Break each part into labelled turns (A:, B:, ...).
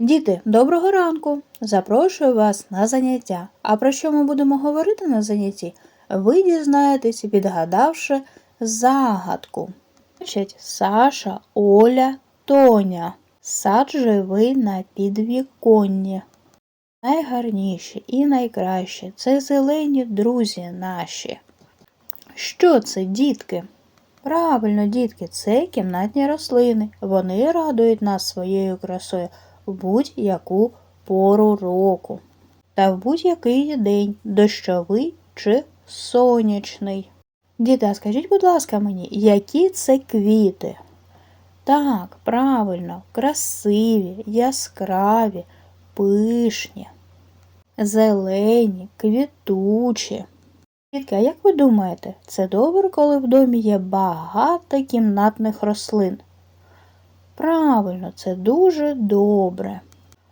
A: Діти, доброго ранку! Запрошую вас на заняття. А про що ми будемо говорити на занятті? Ви дізнаєтесь, відгадавши загадку. Значить, Саша, Оля, Тоня. Сад живий на підвіконні. Найгарніші і найкращі це зелені друзі наші. Що це, дітки? Правильно, дітки, це кімнатні рослини. Вони радують нас своєю красою в будь-яку пору року. Та в будь-який день, дощовий чи сонячний. Діти, а скажіть, будь ласка, мені, які це квіти? Так, правильно, красиві, яскраві, пишні, зелені, квітучі. Дітки, а як ви думаєте, це добре, коли в домі є багато кімнатних рослин? Правильно, це дуже добре.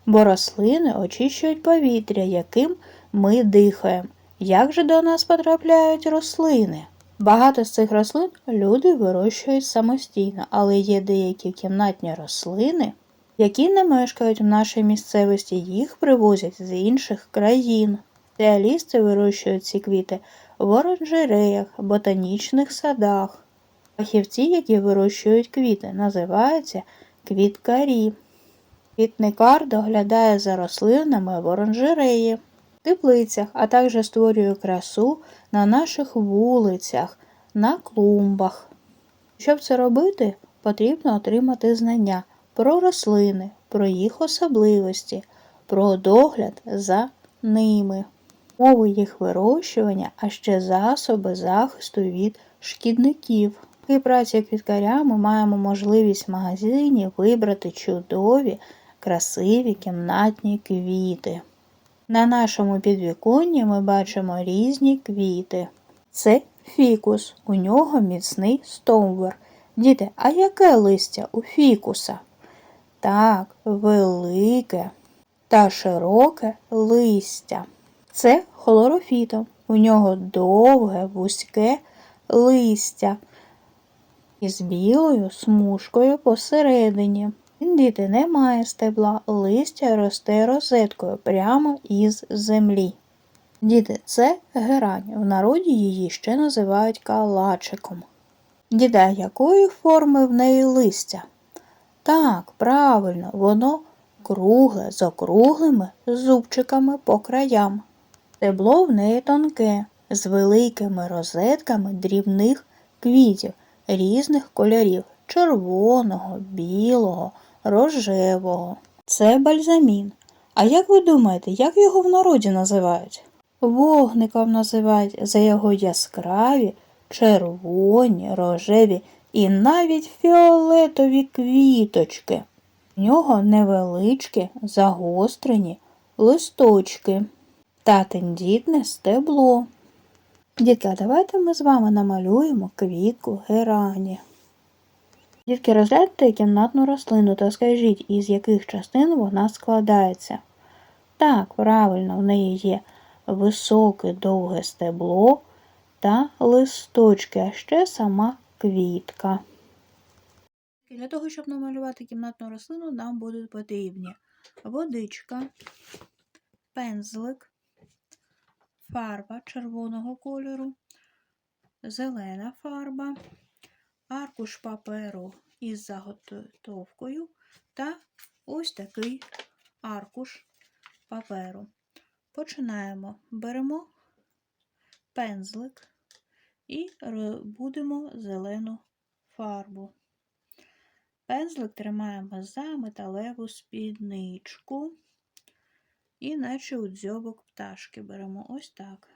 A: Бо рослини очищують повітря, яким ми дихаємо. Як же до нас потрапляють рослини? Багато з цих рослин люди вирощують самостійно, але є деякі кімнатні рослини, які не мешкають в нашій місцевості, їх привозять з інших країн. Реалісти вирощують ці квіти в оранжереях, ботанічних садах. Фахівці, які вирощують квіти, називаються квіткарі. Квітникар доглядає за рослинами в оранжереї, теплицях, а також створює красу на наших вулицях, на клумбах. Щоб це робити, потрібно отримати знання про рослини, про їх особливості, про догляд за ними, мови їх вирощування, а ще засоби захисту від шкідників. При праці квіткаря ми маємо можливість в магазині вибрати чудові, красиві кімнатні квіти. На нашому підвіконні ми бачимо різні квіти. Це фікус, у нього міцний стовбур. Діти, а яке листя у фікуса? Так, велике та широке листя. Це хлорофітом. У нього довге, вузьке листя із білою смужкою посередині. Діти не має стебла, листя росте розеткою прямо із землі. Діти, це герань. В народі її ще називають калачиком. Діда, якої форми в неї листя? Так, правильно, воно кругле з округлими зубчиками по краям. Стебло в неї тонке, з великими розетками дрібних квітів різних кольорів червоного, білого, рожевого. Це бальзамін. А як ви думаєте, як його в народі називають? Вогником називають за його яскраві, червоні, рожеві і навіть фіолетові квіточки. В нього невеличкі, загострені листочки та тендітне стебло. Дітки, а давайте ми з вами намалюємо квітку герані. Дітки, розгляньте кімнатну рослину та скажіть, із яких частин вона складається. Так, правильно, в неї є високе довге стебло та листочки, а ще сама квітка. Для того, щоб намалювати кімнатну рослину, нам будуть потрібні водичка, пензлик, фарба червоного кольору, зелена фарба, аркуш паперу із заготовкою та ось такий аркуш паперу. Починаємо. Беремо пензлик і будемо зелену фарбу. Пензлик тримаємо за металеву спідничку. І наче у дзьобок пташки беремо ось так.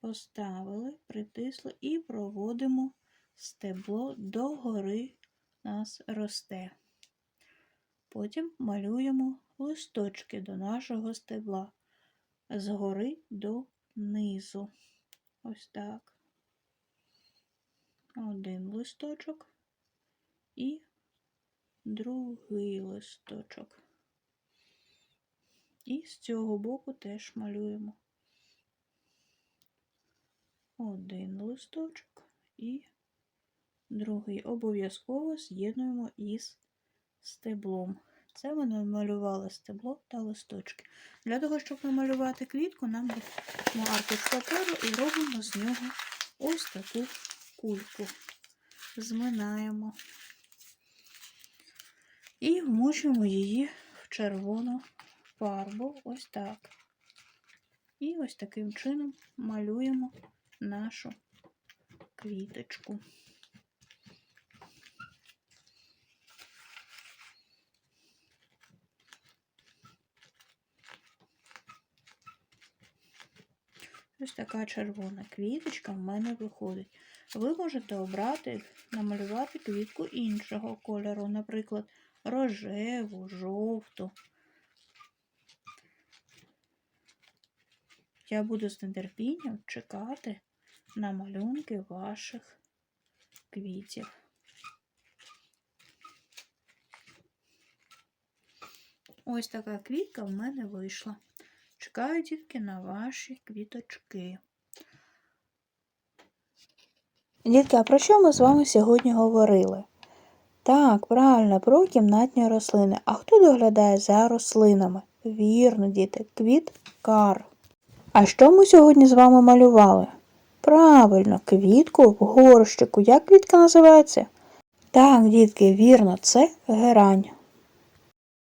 A: Поставили, притисли і проводимо стебло догори нас росте. Потім малюємо листочки до нашого стебла згори до низу. Ось так. Один листочок і другий листочок. І з цього боку теж малюємо один листочок і другий. Обов'язково з'єднуємо із стеблом. Це ми намалювали стебло та листочки. Для того, щоб намалювати квітку, нам беремо аркуш паперу і робимо з нього ось таку кульку. Зминаємо і вмочуємо її в червону фарбу. Ось так. І ось таким чином малюємо нашу квіточку. Ось така червона квіточка в мене виходить. Ви можете обрати, намалювати квітку іншого кольору, наприклад, рожеву, жовту. Я буду з нетерпінням чекати на малюнки ваших квітів. Ось така квітка в мене вийшла. Чекаю тільки на ваші квіточки. Дітки, а про що ми з вами сьогодні говорили? Так, правильно, про кімнатні рослини. А хто доглядає за рослинами? Вірно, діти, квіткар. А що ми сьогодні з вами малювали? Правильно, квітку в горщику. Як квітка називається? Так, дітки, вірно, це герань.